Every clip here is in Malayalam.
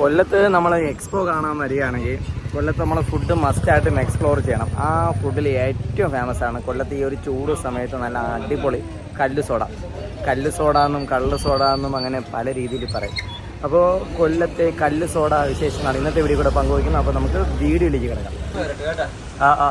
കൊല്ലത്ത് നമ്മൾ എക്സ്പോ കാണാൻ വരികയാണെങ്കിൽ കൊല്ലത്ത് നമ്മൾ ഫുഡ് മസ്റ്റായിട്ടും എക്സ്പ്ലോർ ചെയ്യണം. ആ ഫുഡിൽ ഏറ്റവും ഫേമസ് ആണ്. കൊല്ലത്ത് ഈ ഒരു ചൂട് സമയത്ത് നല്ല അടിപൊളി കല്ല് സോഡ. കല്ല് സോഡ എന്നും കള്ള് സോഡ എന്നും അങ്ങനെ പല രീതിയിൽ പറയും. അപ്പോൾ കൊല്ലത്തെ കല്ല് സോഡ വിശേഷങ്ങളാണ് ഇന്നത്തെ വീഡിയോ കൂടെ പങ്കുവയ്ക്കുന്നത്. അപ്പോൾ നമുക്ക് വീഡിയോ വീഡിയോയിലേക്ക് കിടക്കാം. ആ. ആ.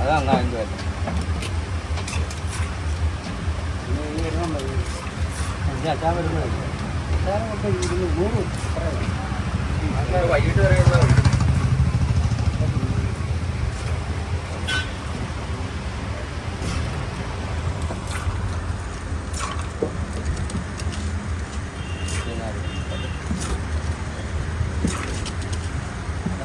അതാണ് അഞ്ചു എന്ത് അച്ഛാൻ വരുന്നത് വൈകിട്ട് വരെ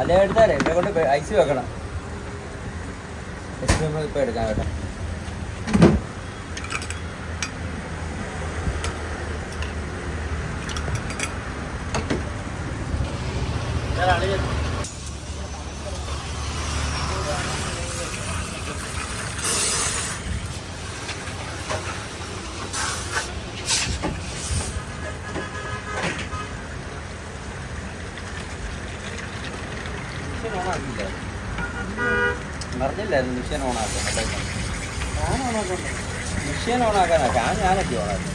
അല്ലേ എടുത്താലേ? എന്നെ കൊണ്ട് ഐസ് വെക്കണം. ഐസ്ക്രീം ഇപ്പം എടുക്കാൻ കേട്ടോ. മിഷൻ ഓണാക്കില്ല പറഞ്ഞില്ലായിരുന്നു മിഷൻ ഓണാക്കാൻ. മിഷൻ ഓണാക്കാനാ. ഞാൻ ഞാനൊക്കെ ഓണാക്കി.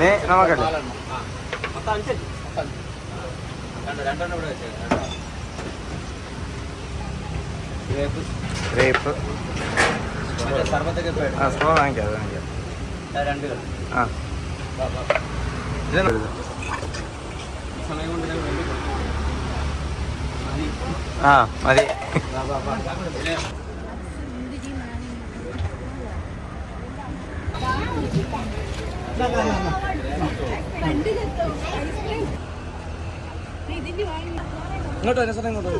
നീ മൊത്തം അഞ്ചല്ലേ രണ്ട് രണ്ടെണ്ണം ഇവിടെ ഗ്രേപ്പ് ആ. സ്ട്രോ വാങ്ങിക്കാം അത് വാങ്ങിക്കാം ആ, ആ. മതി. ആ ഇങ്ങോട്ട് വരാം സാറേ ഇങ്ങോട്ട്.